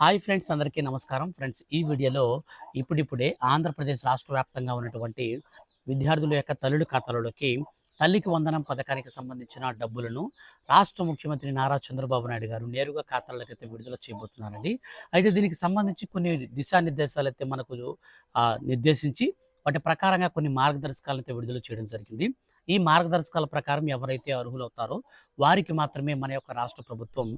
Hi friends అందరికీ నమస్కారం. Friends ఈ వీడియోలో ఇప్పుడిప్పుడే ఆంధ్రప్రదేశ్ రాష్ట్ర వ్యాప్తంగా ఉన్నటువంటి విద్యార్థుల యొక్క తల్లుడి ఖాతాలలోకి తల్లికి వందనం పథకానికి సంబంధించిన డబ్బులను రాష్ట్ర ముఖ్యమంత్రి నారా చంద్రబాబు నాయుడు గారు నేరుగా ఖాతాలకు అయితే విడుదల చేయబోతున్నారండి. అయితే దీనికి సంబంధించి కొన్ని దిశానిర్దేశాలు అయితే మనకు నిర్దేశించి వాటి ప్రకారంగా కొన్ని మార్గదర్శకాలను అయితే విడుదల చేయడం జరిగింది. ఈ మార్గదర్శకాల ప్రకారం ఎవరైతే అర్హులవుతారో వారికి మాత్రమే మన యొక్క రాష్ట్ర ప్రభుత్వం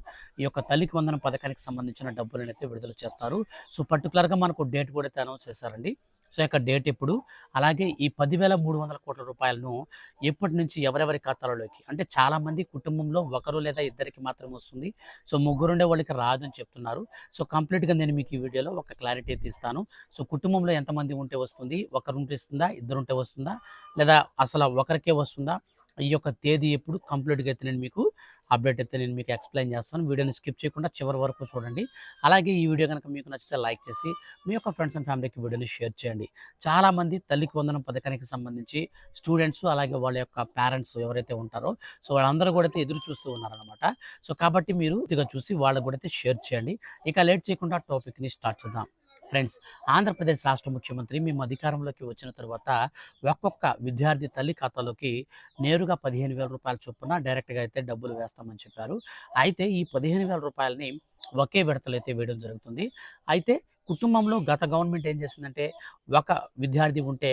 ఈ యొక్క తల్లికి వందన పథకానికి సంబంధించిన డబ్బులను అయితే విడుదల చేస్తారు. సో పర్టికులర్గా మనకు డేట్ కూడా అయితే అనౌన్స్ చేశారండి. సో యొక్క డేట్ ఎప్పుడు? అలాగే ఈ పదివేల మూడు వందల కోట్ల రూపాయలను ఎప్పటి నుంచి ఎవరెవరి ఖాతాలలోకి? అంటే చాలామంది కుటుంబంలో ఒకరు లేదా ఇద్దరికి మాత్రం వస్తుంది. సో ముగ్గురు ఉండే వాళ్ళకి రాదు అని చెప్తున్నారు. సో కంప్లీట్గా నేను మీకు ఈ వీడియోలో ఒక క్లారిటీ తీస్తాను. సో కుటుంబంలో ఎంతమంది ఉంటే వస్తుంది? ఒకరు ఉంటే ఇస్తుందా? ఇద్దరు ఉంటే వస్తుందా? లేదా అసలు ఒకరికే వస్తుందా? ఈ యొక్క తేదీ ఎప్పుడు కంప్లీట్గా అయితే నేను మీకు అప్డేట్ అయితే నేను మీకు ఎక్స్ప్లెయిన్ చేస్తాను. వీడియోని స్కిప్ చేయకుండా చివరి వరకు చూడండి. అలాగే ఈ వీడియో కనుక మీకు నచ్చితే లైక్ చేసి మీ యొక్క ఫ్రెండ్స్ అండ్ ఫ్యామిలీకి వీడియోని షేర్ చేయండి. చాలామంది తల్లికి వందనం పథకానికి సంబంధించి స్టూడెంట్స్ అలాగే వాళ్ళ యొక్క పేరెంట్స్ ఎవరైతే ఉంటారో సో వాళ్ళందరూ కూడా అయితే ఎదురు చూస్తూ ఉన్నారనమాట సో కాబట్టి మీరు ఇదిగా చూసి వాళ్ళకు కూడా అయితే షేర్ చేయండి. ఇక లేట్ చేయకుండా టాపిక్ని స్టార్ట్ చేద్దాం. ఫ్రెండ్స్ ఆంధ్రప్రదేశ్ రాష్ట్ర ముఖ్యమంత్రి మేము అధికారంలోకి వచ్చిన తర్వాత ఒక్కొక్క విద్యార్థి తల్లి ఖాతాలోకి నేరుగా పదిహేను వేల రూపాయల చొప్పున డైరెక్ట్గా అయితే డబ్బులు వేస్తామని చెప్పారు. అయితే ఈ పదిహేను వేల రూపాయలని ఒకే విడతలు అయితే వేయడం జరుగుతుంది. అయితే కుటుంబంలో గత గవర్నమెంట్ ఏం చేసిందంటే ఒక విద్యార్థి ఉంటే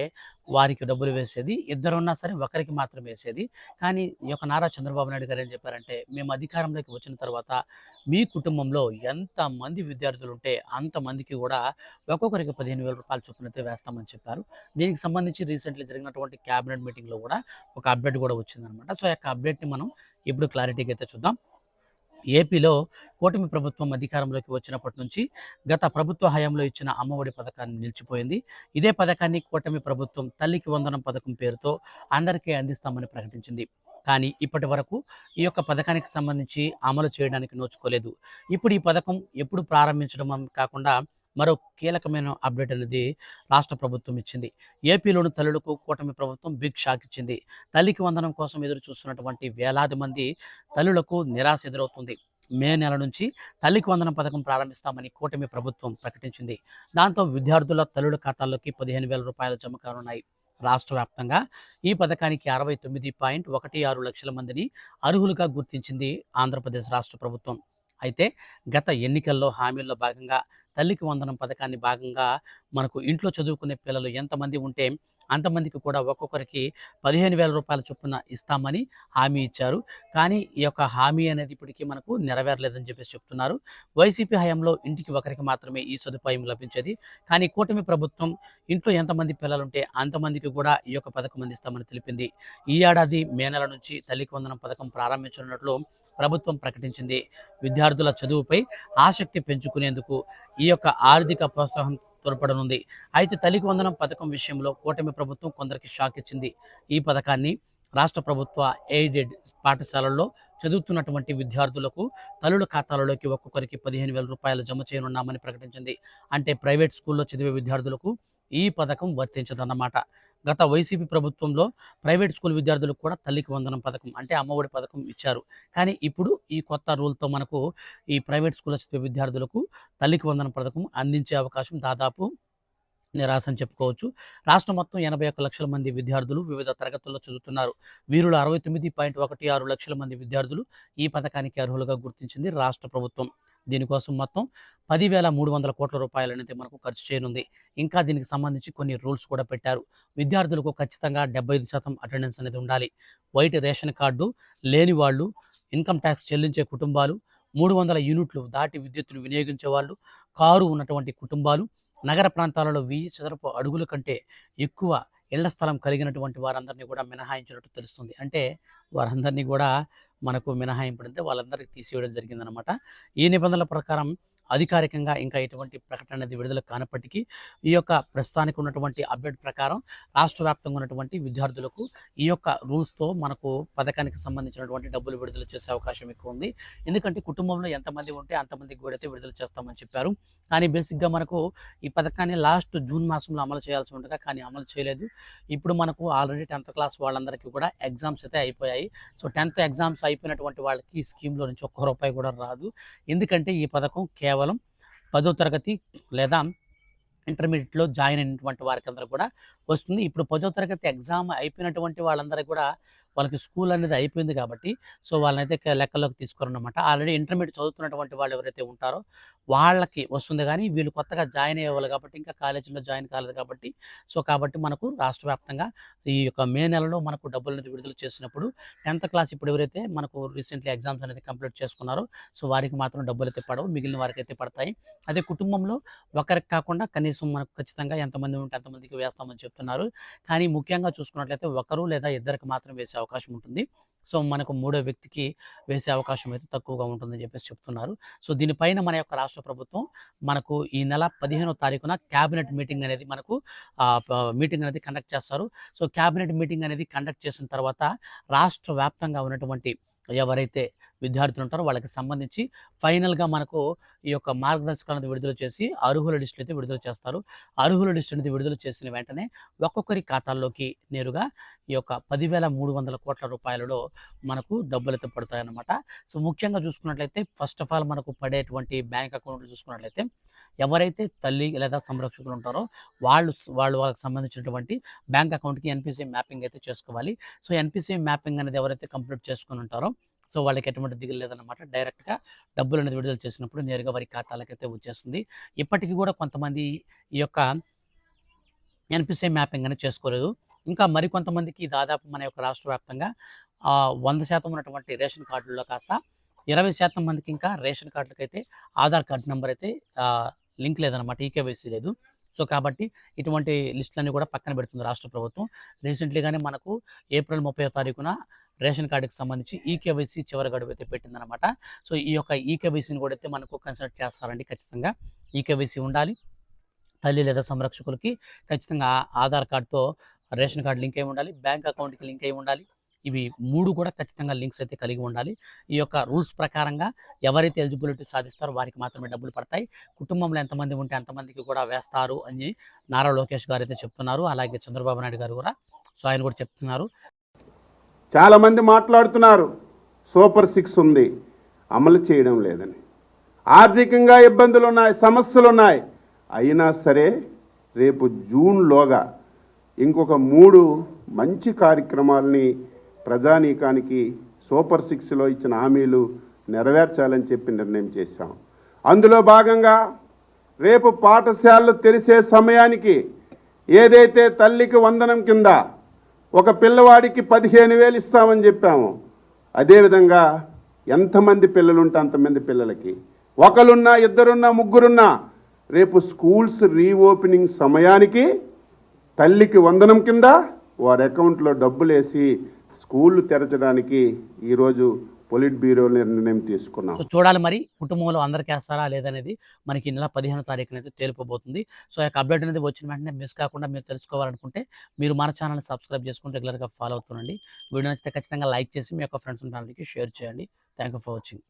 వారికి డబ్బులు వేసేది ఇద్దరు ఉన్నా సరే ఒకరికి మాత్రం వేసేది. కానీ ఈ యొక్క నారా చంద్రబాబు నాయుడు గారు ఏం చెప్పారంటే మేము అధికారంలోకి వచ్చిన తర్వాత మీ కుటుంబంలో ఎంతమంది విద్యార్థులు ఉంటే అంతమందికి కూడా ఒక్కొక్కరికి పదిహేను వేల రూపాయలు చొప్పున వేస్తామని చెప్పారు. దీనికి సంబంధించి రీసెంట్లీ జరిగినటువంటి క్యాబినెట్ మీటింగ్లో కూడా ఒక అప్డేట్ కూడా వచ్చిందనమాట. సో ఆ యొక్క అప్డేట్ని మనం ఇప్పుడు క్లారిటీగా అయితే చూద్దాం. ఏపీలో కూటమి ప్రభుత్వం అధికారంలోకి వచ్చినప్పటి నుంచి గత ప్రభుత్వ హయాంలో ఇచ్చిన అమ్మఒడి పథకాన్ని నిలిచిపోయింది. ఇదే పథకాన్ని కూటమి ప్రభుత్వం తల్లికి వందనం పథకం పేరుతో అందరికీ అందిస్తామని ప్రకటించింది. కానీ ఇప్పటి వరకు ఈ యొక్క పథకానికి సంబంధించి అమలు చేయడానికి నోచుకోలేదు. ఇప్పుడు ఈ పథకం ఎప్పుడు ప్రారంభించడం కాకుండా మరో కీలకమైన అప్డేట్ అనేది రాష్ట్ర ప్రభుత్వం ఇచ్చింది. ఏపీలోని తల్లులకు కూటమి ప్రభుత్వం బిగ్ షాక్ ఇచ్చింది. తల్లికి వందనం కోసం ఎదురు చూస్తున్నటువంటి వేలాది మంది తల్లులకు నిరాశ ఎదురవుతుంది. మే నెల నుంచి తల్లికి వందనం పథకం ప్రారంభిస్తామని కూటమి ప్రభుత్వం ప్రకటించింది. దాంతో విద్యార్థుల తల్లుల ఖాతాల్లోకి పదిహేను వేల రూపాయలు జమ కానున్నాయి. రాష్ట్ర వ్యాప్తంగా ఈ పథకానికి అరవై తొమ్మిది పాయింట్ ఒకటి ఆరు లక్షల మందిని అర్హులుగా గుర్తించింది ఆంధ్రప్రదేశ్ రాష్ట్ర ప్రభుత్వం. అయితే గత ఎన్నికల్లో హామీల్లో భాగంగా తల్లికి వందనం పథకాన్ని భాగంగా మనకు ఇంట్లో చదువుకునే పిల్లలు ఎంతమంది ఉంటే అంతమందికి కూడా ఒక్కొక్కరికి పదిహేను వేల రూపాయల చొప్పున ఇస్తామని హామీ ఇచ్చారు. కానీ ఈ యొక్క హామీ అనేది ఇప్పటికీ మనకు నెరవేరలేదని చెప్పేసి చెప్తున్నారు. వైసీపీ హయాంలో ఇంటికి ఒకరికి మాత్రమే ఈ సదుపాయం లభించేది. కానీ కూటమి ప్రభుత్వం ఇంట్లో ఎంతమంది పిల్లలుంటే అంతమందికి కూడా ఈ యొక్క పథకం అందిస్తామని తెలిపింది. ఈ ఏడాది మే నెల నుంచి తల్లికి వందనం పథకం ప్రారంభించనున్నట్లు ప్రభుత్వం ప్రకటించింది. విద్యార్థుల చదువుపై ఆసక్తి పెంచుకునేందుకు ఈ యొక్క ఆర్థిక ప్రోత్సాహం తోడ్పడనుంది అయితే తల్లికి వందనం పథకం విషయంలో కూటమి ప్రభుత్వం కొందరికి షాక్ ఇచ్చింది. ఈ పథకాన్ని రాష్ట్ర ప్రభుత్వ ఎయిడెడ్ పాఠశాలల్లో చదువుతున్నటువంటి విద్యార్థులకు తల్లుల ఖాతాలలోకి ఒక్కొక్కరికి పదిహేను వేల రూపాయలు జమ చేయనున్నామని ప్రకటించింది. అంటే ప్రైవేట్ స్కూల్లో చదివే విద్యార్థులకు ఈ పథకం వర్తించదన్నమాట. గత వైసీపీ ప్రభుత్వంలో ప్రైవేట్ స్కూల్ విద్యార్థులకు కూడా తల్లికి వందనం పథకం అంటే అమ్మఒడి పథకం ఇచ్చారు. కానీ ఇప్పుడు ఈ కొత్త రూల్తో మనకు ఈ ప్రైవేట్ స్కూల్ చదివే విద్యార్థులకు తల్లికి వందనం పథకం అందించే అవకాశం దాదాపు నిరాశ అని చెప్పుకోవచ్చు. రాష్ట్రం మొత్తం ఎనభై ఒక్క లక్షల మంది విద్యార్థులు వివిధ తరగతుల్లో చదువుతున్నారు. వీరిలో అరవై తొమ్మిది పాయింట్ ఒకటి ఆరు లక్షల మంది విద్యార్థులు ఈ పథకానికి అర్హులుగా గుర్తించింది రాష్ట్ర ప్రభుత్వం. దీనికోసం మొత్తం పదివేల మూడు వందల కోట్ల రూపాయలు అనేది మనకు ఖర్చు చేయనుంది. ఇంకా దీనికి సంబంధించి కొన్ని రూల్స్ కూడా పెట్టారు. విద్యార్థులకు ఖచ్చితంగా డెబ్బై ఐదు శాతం అటెండెన్స్ అనేది ఉండాలి. వైట్ రేషన్ కార్డు లేని వాళ్ళు ఇన్కమ్ ట్యాక్స్ చెల్లించే కుటుంబాలు మూడు వందల యూనిట్లు దాటి విద్యుత్తును వినియోగించే వాళ్ళు కారు ఉన్నటువంటి కుటుంబాలు నగర ప్రాంతాలలో వెయ్యి చదరపు అడుగుల కంటే ఎక్కువ ఇళ్ళ స్థలం కలిగినటువంటి వారందరినీ కూడా మినహాయించినట్టు తెలుస్తుంది. అంటే వారందరినీ కూడా మనకు మినహాయింపడితే వాళ్ళందరికీ తీసివేయడం జరిగిందనమాట ఈ నిబంధనల ప్రకారం అధికారికంగా ఇంకా ఎటువంటి ప్రకటన అనేది విడుదల కానప్పటికీ ఈ యొక్క ప్రస్తుతానికి ఉన్నటువంటి అప్డేట్ ప్రకారం రాష్ట్ర వ్యాప్తంగా ఉన్నటువంటి విద్యార్థులకు ఈ యొక్క రూల్స్తో మనకు పథకానికి సంబంధించినటువంటి డబ్బులు విడుదల చేసే అవకాశం ఎక్కువ ఉంది. ఎందుకంటే కుటుంబంలో ఎంతమంది ఉంటే అంతమందికి కూడా అయితే విడుదల చేస్తామని చెప్పారు. కానీ బేసిక్గా మనకు ఈ పథకాన్ని లాస్ట్ జూన్ మాసంలో అమలు చేయాల్సి ఉండగా కానీ అమలు చేయలేదు. ఇప్పుడు మనకు ఆల్రెడీ టెన్త్ క్లాస్ వాళ్ళందరికీ కూడా ఎగ్జామ్స్ అయితే అయిపోయాయి. సో టెన్త్ ఎగ్జామ్స్ అయిపోయినటువంటి వాళ్ళకి ఈ స్కీమ్లో నుంచి ఒక్క రూపాయి కూడా రాదు. ఎందుకంటే ఈ పథకం కేవలం కేవలం పదో తరగతి లేదా ఇంటర్మీడియట్లో జాయిన్ అయినటువంటి వారికి అందరూ కూడా వస్తుంది. ఇప్పుడు పదో తరగతి ఎగ్జామ్ అయిపోయినటువంటి వాళ్ళందరూ కూడా వాళ్ళకి స్కూల్ అనేది అయిపోయింది కాబట్టి సో వాళ్ళనైతే క- లెక్కలోకి తీసుకోరన్నమాట ఆల్రెడీ ఇంటర్మీడియట్ చదువుతున్నటువంటి వాళ్ళు ఎవరైతే ఉంటారో వాళ్ళకి వస్తుంది కానీ వీళ్ళు కొత్తగా జాయిన్ అయ్యేవాళ్ళు కాబట్టి ఇంకా కాలేజీలో జాయిన్ కాలేదు కాబట్టి సో కాబట్టి మనకు రాష్ట్ర వ్యాప్తంగా ఈ యొక్క మే నెలలో మనకు డబ్బులు అనేది విడుదల చేసినప్పుడు టెన్త్ క్లాస్ ఇప్పుడు ఎవరైతే మనకు రీసెంట్లీ ఎగ్జామ్స్ అనేది కంప్లీట్ చేసుకున్నారో సో వారికి మాత్రం డబ్బులు అయితే పడవు మిగిలిన వారికి అయితే పడతాయి. అదే కుటుంబంలో ఒకరికి కాకుండా కనీసం మనకు ఖచ్చితంగా ఎంతమంది ఉంటే అంతమందికి వేస్తామని చెప్తున్నారు. కానీ ముఖ్యంగా చూసుకున్నట్లయితే ఒకరు లేదా ఇద్దరికి మాత్రం వేసే అవకాశం ఉంటుంది. సో మనకు మూడో వ్యక్తికి వేసే అవకాశం అయితే తక్కువగా ఉంటుందని చెప్పేసి చెప్తున్నారు. సో దీనిపైన మన యొక్క రాష్ట్ర ప్రభుత్వం మనకు ఈ నెల పదిహేనో తారీఖున క్యాబినెట్ మీటింగ్ అనేది మనకు మీటింగ్ అనేది కండక్ట్ చేస్తారు. సో క్యాబినెట్ మీటింగ్ అనేది కండక్ట్ చేసిన తర్వాత రాష్ట్ర వ్యాప్తంగా ఉన్నటువంటి ఎవరైతే విద్యార్థులు ఉంటారో వాళ్ళకి సంబంధించి ఫైనల్గా మనకు ఈ యొక్క మార్గదర్శకాలను విడుదల చేసి అర్హుల లిస్టులు అయితే విడుదల చేస్తారు. అర్హుల లిస్టు అనేది విడుదల చేసిన వెంటనే ఒక్కొక్కరి ఖాతాల్లోకి నేరుగా ఈ యొక్క పదివేల మూడు వందల కోట్ల రూపాయలలో మనకు డబ్బులు అయితే పడతాయన్నమాట. సో ముఖ్యంగా చూసుకున్నట్లయితే ఫస్ట్ ఆఫ్ ఆల్ మనకు పడేటువంటి బ్యాంక్ అకౌంట్లు చూసుకున్నట్లయితే ఎవరైతే తల్లి లేదా సంరక్షకులు ఉంటారో వాళ్ళు వాళ్ళు వాళ్ళకి సంబంధించినటువంటి బ్యాంక్ అకౌంట్కి ఎన్పిసిఐ మ్యాపింగ్ అయితే చేసుకోవాలి. సో ఎన్పిసిఐ మ్యాపింగ్ అనేది ఎవరైతే కంప్లీట్ చేసుకుని ఉంటారో సో వాళ్ళకి ఎటువంటి దిగులు లేదనమాట డైరెక్ట్గా డబ్బులు అనేది విడుదల చేసినప్పుడు నేరుగా వారి ఖాతాలకైతే వచ్చేస్తుంది. ఇప్పటికీ కూడా కొంతమంది ఈ యొక్క ఎన్పిసిఐ మ్యాపింగ్ అనేది చేసుకోలేదు. ఇంకా మరికొంతమందికి దాదాపు మన యొక్క రాష్ట్ర వ్యాప్తంగా వంద శాతం ఉన్నటువంటి రేషన్ కార్డుల్లో కాస్త ఇరవై శాతం మందికి ఇంకా రేషన్ కార్డులకైతే ఆధార్ కార్డు నెంబర్ అయితే లింక్ లేదనమాట ఈకేవైసీ లేదు. సో కాబట్టి ఇటువంటి లిస్టులన్నీ కూడా పక్కన పెడుతుంది రాష్ట్ర ప్రభుత్వం. రీసెంట్లీగానే మనకు ఏప్రిల్ ముప్పై తారీఖున రేషన్ కార్డుకి సంబంధించి ఈకేవైసీ చివరి గడువు అయితే పెట్టిందనమాట సో ఈ యొక్క ఈకేవైసీని కూడా అయితే మనకు కన్సిడర్ చేస్తారండి ఖచ్చితంగా. ఈకేవైసీ ఉండాలి. తల్లి లేదా సంరక్షకులకి ఖచ్చితంగా ఆధార్ కార్డుతో రేషన్ కార్డు లింక్ అయి ఉండాలి. బ్యాంక్ అకౌంట్కి లింక్ అయి ఉండాలి. ఇవి మూడు కూడా ఖచ్చితంగా లింక్స్ అయితే కలిగి ఉండాలి. ఈ యొక్క రూల్స్ ప్రకారంగా ఎవరైతే ఎలిజిబిలిటీ సాధిస్తారో వారికి మాత్రమే డబ్బులు పడతాయి. కుటుంబంలో ఎంతమంది ఉంటే అంతమందికి కూడా వేస్తారు అని నారా లోకేష్ గారు అయితే చెప్తున్నారు. అలాగే చంద్రబాబు నాయుడు గారు కూడా. సో ఆయన కూడా చెప్తున్నారు. చాలామంది మాట్లాడుతున్నారు సూపర్ సిక్స్ ఉంది అమలు చేయడం లేదని. ఆర్థికంగా ఇబ్బందులు ఉన్నాయి సమస్యలు ఉన్నాయి అయినా సరే రేపు జూన్లోగా ఇంకొక మూడు మంచి కార్యక్రమాలని ప్రజానీకానికి సూపర్ సిక్స్లో ఇచ్చిన హామీలు నెరవేర్చాలని చెప్పి నిర్ణయం చేశాం. అందులో భాగంగా రేపు పాఠశాలలు తెరిసే సమయానికి ఏదైతే తల్లికి వందనం కింద ఒక పిల్లవాడికి పదిహేను వేలు ఇస్తామని చెప్పాము. అదేవిధంగా ఎంతమంది పిల్లలుంటే అంతమంది పిల్లలకి. ఒకరున్నా ఇద్దరున్నా ముగ్గురున్నా రేపు స్కూల్స్ రీఓపెనింగ్ సమయానికి తల్లికి వందనం కింద వారి అకౌంట్లో డబ్బులు వేసి స్కూళ్ళు తెరచడానికి ఈరోజు పొలిట్ బ్యూరో నిర్ణయం తీసుకున్నాం. సో చూడాలి మరి కుటుంబంలో అందరికి వేస్తారా లేదనేది మనకి నెల పదిహేను తారీఖున అయితే తేలిపోబోతుంది. సో ఆ యొక్క అప్డేట్ అనేది వచ్చిన వెంటనే మిస్ కాకుండా మీరు తెలుసుకోవాలనుకుంటే మీరు మన ఛానల్ని సబ్స్క్రైబ్ చేసుకుని రెగ్యులర్గా ఫాలో అవుతుండండి వీడియో నచ్చితే ఖచ్చితంగా లైక్ చేసి మీ యొక్క ఫ్రెండ్స్ ఫ్యామిలీకి షేర్ చేయండి. Thank you for watching.